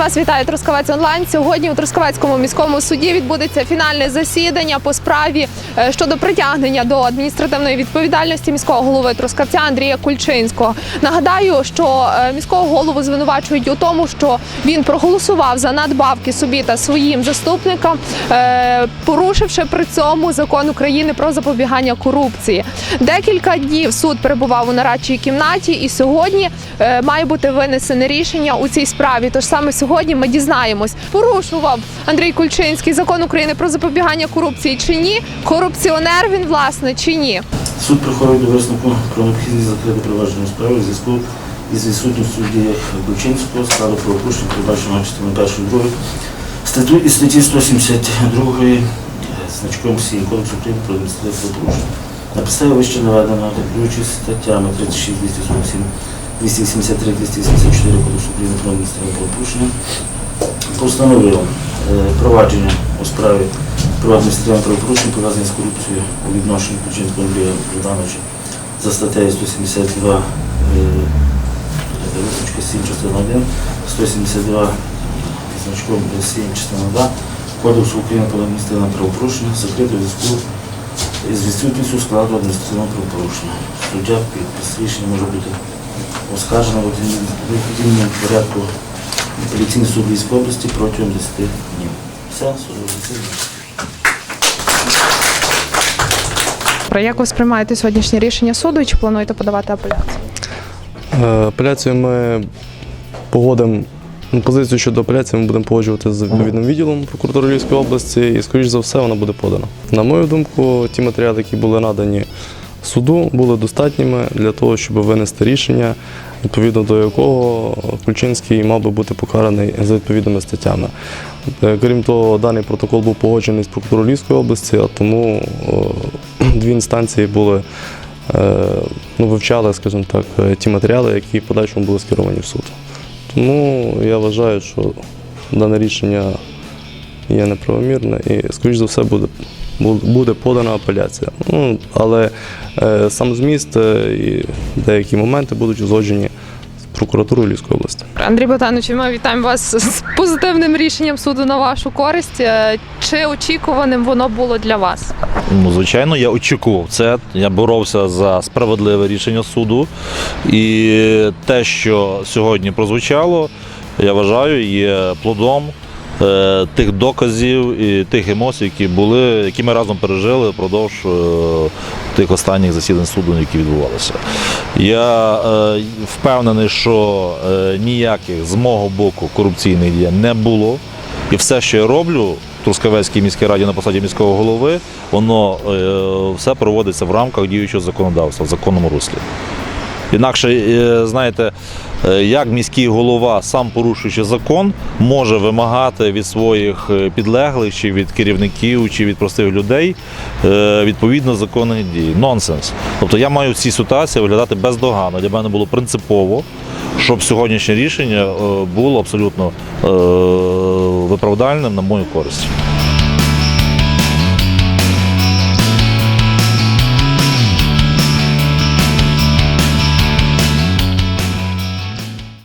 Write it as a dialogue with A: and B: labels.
A: Вас вітає Трускавець онлайн. Сьогодні у Трускавецькому міському суді відбудеться фінальне засідання по справі е, щодо притягнення до адміністративної відповідальності міського голови Трускавця Андрія Кульчинського. Нагадаю, що е, міського голову звинувачують у тому, що він проголосував за надбавки собі та своїм заступникам, е, порушивши при цьому закон України про запобігання корупції. Декілька днів суд перебував у нарадчій кімнаті, і сьогодні має бути винесене рішення у цій справі. Тож саме сьогодні ми дізнаємось, порушував Андрій Кульчинський закон України про запобігання корупції чи ні, корупціонер він власне чи ні.
B: Суд приходить до висновку про необхідність закрити провадження справи в зв'язку із відсутністю діях Бучинського складу правопорушень, передбаченого частиною першої другої статтю і статті 172 е, значком Сі Кодексу України про адміністративне правопорушення. На підставі вище наведеного та керуючись статтями 36, 247, 283, 284 Кодексу України про адміністративне правопорушення постановив е, провадження у справі про адміністративне правопорушення пов'язані з корупцією у відношенні Кучинського Андрія Богдановича за статтею 172 е, визначка 7 частина 1, 172 значком 7 частина 2 Кодексу України про адміністративне правопорушення закрито зв'язку із відсутністю складу адміністративного правопорушення. Суддя підпис рішення може бути оскаржено в вихідному порядку апеляційний суд Львівської області протягом 10 днів. Все, засідання.
A: Про як ви сприймаєте сьогоднішнє рішення суду і чи плануєте подавати апеляцію?
C: Е, Апеляцію ми погодимо. ну, Позицію щодо апеляції ми будемо погоджувати з відповідним відділом прокуратури Львівської області, і, скоріш за все, вона буде подана. На мою думку, ті матеріали, які були надані суду, були достатніми для того, щоб винести рішення, відповідно до якого Ключинський мав би бути покараний за відповідними статтями. Е, Крім того, даний протокол був погоджений з прокуратурою Львівської області, а тому дві інстанції були е, ну, вивчали, скажімо так, е, ті матеріали, які в подальшому були скеровані в суд. Тому я вважаю, що дане рішення є неправомірне і, скоріш за все, буде, бу- буде подана апеляція. Ну, але е, сам зміст е, і деякі моменти будуть узгоджені з прокуратурою Львівської області.
A: Андрій Ботанович, ми вітаємо вас з позитивним рішенням суду на вашу користь. Е, Чи очікуваним воно було для вас?
D: Ну, звичайно, я очікував це. Я боровся за справедливе рішення суду. І те, що сьогодні прозвучало, я вважаю, є плодом тих доказів і тих емоцій, які були, які ми разом пережили впродовж е, тих останніх засідань суду, які відбувалися. Я е, впевнений, що е, ніяких з мого боку корупційних дій не було. І все, що я роблю в Трускавецькій міській раді на посаді міського голови, воно е, все проводиться в рамках діючого законодавства в законному руслі. Інакше, е, знаєте, е, як міський голова, сам порушуючи закон, може вимагати від своїх е, підлеглих чи від керівників, чи від простих людей відповідно законної дії. Нонсенс. Тобто я маю в цій ситуації виглядати бездоганно. Для мене було принципово, щоб сьогоднішнє рішення було абсолютно виправдальним на мою користь.